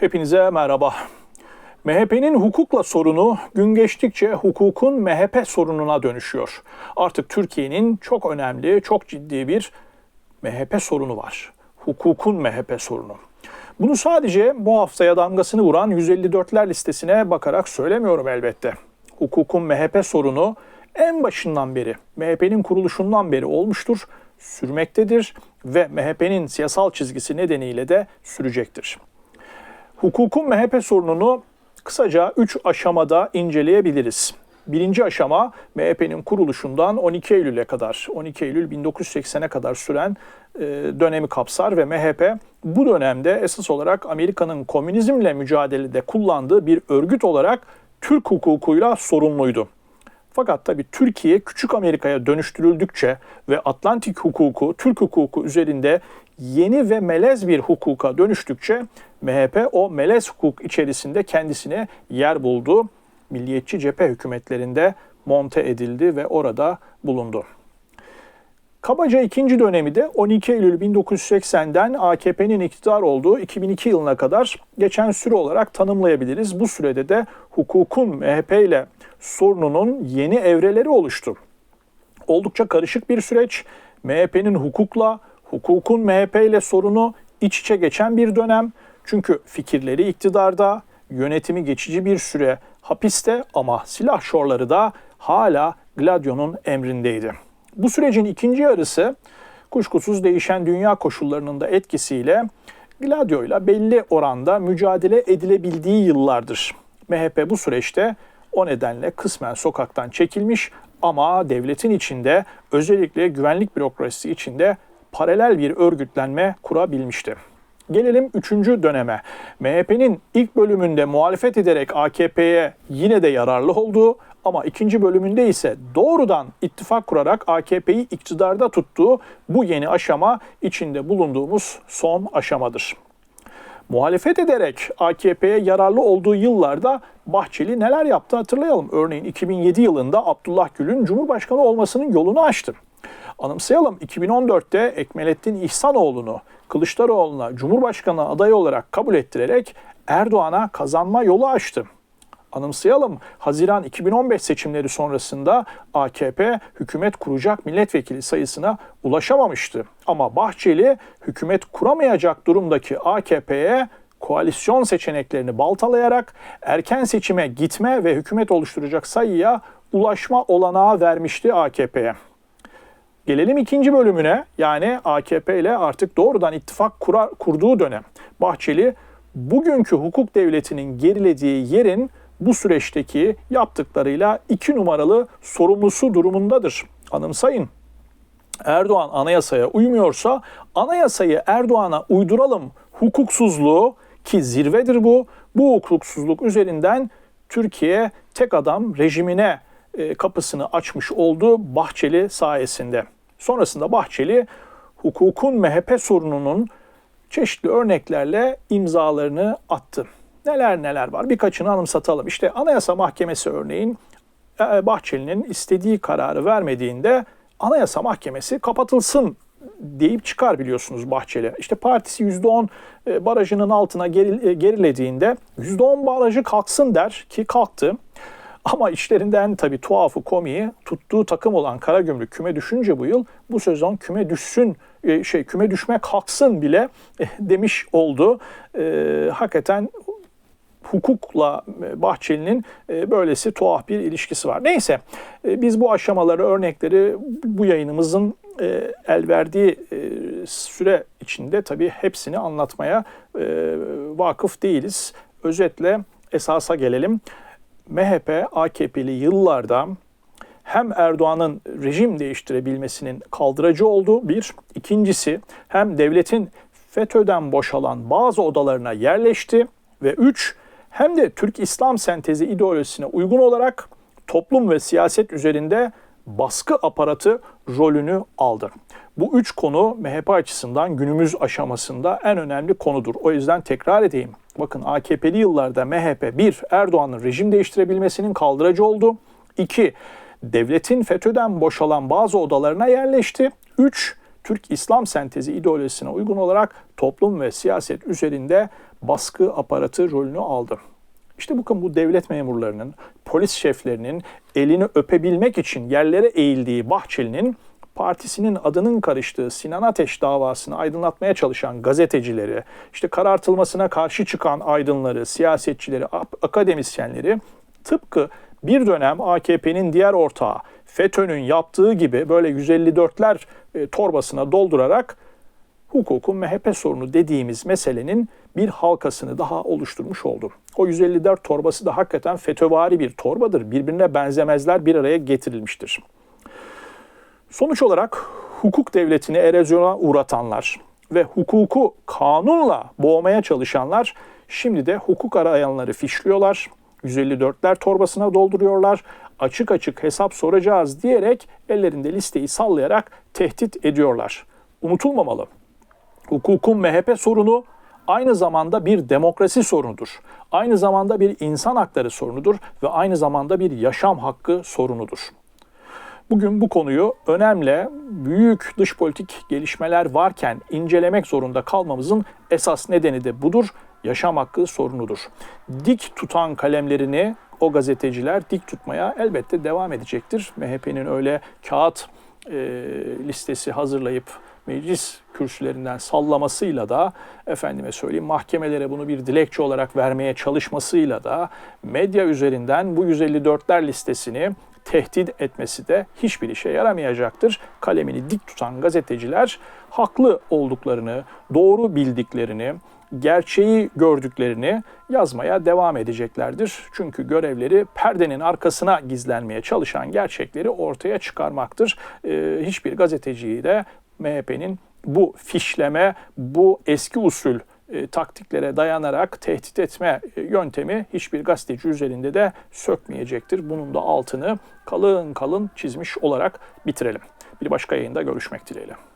Hepinize merhaba. MHP'nin hukukla sorunu gün geçtikçe hukukun MHP sorununa dönüşüyor. Artık Türkiye'nin çok önemli, çok ciddi bir MHP sorunu var. Hukukun MHP sorunu. Bunu sadece bu haftaya damgasını vuran 154'ler listesine bakarak söylemiyorum elbette. Hukukun MHP sorunu en başından beri, MHP'nin kuruluşundan beri olmuştur, sürmektedir ve MHP'nin siyasal çizgisi nedeniyle de sürecektir. Hukukun MHP sorununu kısaca 3 aşamada inceleyebiliriz. Birinci aşama MHP'nin kuruluşundan 12 Eylül'e kadar, 12 Eylül 1980'e kadar süren e, dönemi kapsar ve MHP bu dönemde esas olarak Amerika'nın komünizmle mücadelede kullandığı bir örgüt olarak Türk hukukuyla sorumluydu. Fakat tabii Türkiye küçük Amerika'ya dönüştürüldükçe ve Atlantik hukuku, Türk hukuku üzerinde yeni ve melez bir hukuka dönüştükçe MHP o melez hukuk içerisinde kendisine yer buldu. Milliyetçi cephe hükümetlerinde monte edildi ve orada bulundu. Kabaca ikinci dönemi de 12 Eylül 1980'den AKP'nin iktidar olduğu 2002 yılına kadar geçen süre olarak tanımlayabiliriz. Bu sürede de hukukun MHP ile sorununun yeni evreleri oluştu. Oldukça karışık bir süreç. MHP'nin hukukla, hukukun MHP ile sorunu iç içe geçen bir dönem. Çünkü fikirleri iktidarda, yönetimi geçici bir süre hapiste ama silah şorları da hala Gladio'nun emrindeydi. Bu sürecin ikinci yarısı kuşkusuz değişen dünya koşullarının da etkisiyle Gladio ile belli oranda mücadele edilebildiği yıllardır. MHP bu süreçte o nedenle kısmen sokaktan çekilmiş ama devletin içinde özellikle güvenlik bürokrasisi içinde paralel bir örgütlenme kurabilmişti. Gelelim üçüncü döneme. MHP'nin ilk bölümünde muhalefet ederek AKP'ye yine de yararlı olduğu ama ikinci bölümünde ise doğrudan ittifak kurarak AKP'yi iktidarda tuttuğu bu yeni aşama içinde bulunduğumuz son aşamadır. Muhalefet ederek AKP'ye yararlı olduğu yıllarda Bahçeli neler yaptı hatırlayalım. Örneğin 2007 yılında Abdullah Gül'ün Cumhurbaşkanı olmasının yolunu açtı. Anımsayalım 2014'te Ekmelettin İhsanoğlu'nu Kılıçdaroğlu'na Cumhurbaşkanı adayı olarak kabul ettirerek Erdoğan'a kazanma yolu açtı. Anımsayalım Haziran 2015 seçimleri sonrasında AKP hükümet kuracak milletvekili sayısına ulaşamamıştı. Ama Bahçeli hükümet kuramayacak durumdaki AKP'ye koalisyon seçeneklerini baltalayarak erken seçime gitme ve hükümet oluşturacak sayıya ulaşma olanağı vermişti AKP'ye. Gelelim ikinci bölümüne yani AKP ile artık doğrudan ittifak kurar, kurduğu dönem. Bahçeli bugünkü hukuk devletinin gerilediği yerin bu süreçteki yaptıklarıyla iki numaralı sorumlusu durumundadır. Anımsayın. Erdoğan anayasaya uymuyorsa anayasayı Erdoğan'a uyduralım hukuksuzluğu ki zirvedir bu. Bu hukuksuzluk üzerinden Türkiye tek adam rejimine e, kapısını açmış oldu Bahçeli sayesinde. Sonrasında Bahçeli hukukun MHP sorununun çeşitli örneklerle imzalarını attı. Neler neler var birkaçını anımsatalım. İşte Anayasa Mahkemesi örneğin e, Bahçeli'nin istediği kararı vermediğinde Anayasa Mahkemesi kapatılsın deyip çıkar biliyorsunuz Bahçeli. İşte partisi %10 e, barajının altına gerilediğinde %10 barajı kalksın der ki kalktı. Ama içlerinden tabii tuhafı komiği tuttuğu takım olan Karagümrük küme düşünce bu yıl bu sezon küme düşsün e, şey küme düşme kalksın bile e, demiş oldu. E, hakikaten hukukla Bahçeli'nin böylesi tuhaf bir ilişkisi var. Neyse biz bu aşamaları, örnekleri bu yayınımızın el verdiği süre içinde tabii hepsini anlatmaya vakıf değiliz. Özetle esasa gelelim. MHP, AKP'li yıllarda hem Erdoğan'ın rejim değiştirebilmesinin kaldırıcı olduğu bir, ikincisi hem devletin FETÖ'den boşalan bazı odalarına yerleşti ve üç, hem de Türk İslam sentezi ideolojisine uygun olarak toplum ve siyaset üzerinde baskı aparatı rolünü aldı. Bu üç konu MHP açısından günümüz aşamasında en önemli konudur. O yüzden tekrar edeyim. Bakın AKP'li yıllarda MHP bir Erdoğan'ın rejim değiştirebilmesinin kaldırıcı oldu. İki devletin FETÖ'den boşalan bazı odalarına yerleşti. Üç Türk İslam sentezi ideolojisine uygun olarak toplum ve siyaset üzerinde baskı aparatı rolünü aldı. İşte bakın bu devlet memurlarının, polis şeflerinin elini öpebilmek için yerlere eğildiği Bahçeli'nin partisinin adının karıştığı Sinan Ateş davasını aydınlatmaya çalışan gazetecileri, işte karartılmasına karşı çıkan aydınları, siyasetçileri, akademisyenleri tıpkı bir dönem AKP'nin diğer ortağı FETÖ'nün yaptığı gibi böyle 154'ler e, torbasına doldurarak hukukun MHP sorunu dediğimiz meselenin bir halkasını daha oluşturmuş oldu. O 154 torbası da hakikaten FETÖvari bir torbadır. Birbirine benzemezler bir araya getirilmiştir. Sonuç olarak hukuk devletini erozyona uğratanlar ve hukuku kanunla boğmaya çalışanlar şimdi de hukuk arayanları fişliyorlar. 154'ler torbasına dolduruyorlar. Açık açık hesap soracağız diyerek ellerinde listeyi sallayarak tehdit ediyorlar. Unutulmamalı. Hukukun MHP sorunu aynı zamanda bir demokrasi sorunudur. Aynı zamanda bir insan hakları sorunudur ve aynı zamanda bir yaşam hakkı sorunudur. Bugün bu konuyu önemli, büyük dış politik gelişmeler varken incelemek zorunda kalmamızın esas nedeni de budur. Yaşam hakkı sorunudur. Dik tutan kalemlerini o gazeteciler dik tutmaya elbette devam edecektir. MHP'nin öyle kağıt e, listesi hazırlayıp meclis kürsülerinden sallamasıyla da efendime söyleyeyim mahkemelere bunu bir dilekçe olarak vermeye çalışmasıyla da medya üzerinden bu 154'ler listesini tehdit etmesi de hiçbir işe yaramayacaktır. Kalemini dik tutan gazeteciler haklı olduklarını, doğru bildiklerini, gerçeği gördüklerini yazmaya devam edeceklerdir. Çünkü görevleri perdenin arkasına gizlenmeye çalışan gerçekleri ortaya çıkarmaktır. Ee, hiçbir gazeteciyi de MHP'nin bu fişleme, bu eski usul e, taktiklere dayanarak tehdit etme e, yöntemi hiçbir gazeteci üzerinde de sökmeyecektir. Bunun da altını kalın kalın çizmiş olarak bitirelim. Bir başka yayında görüşmek dileğiyle.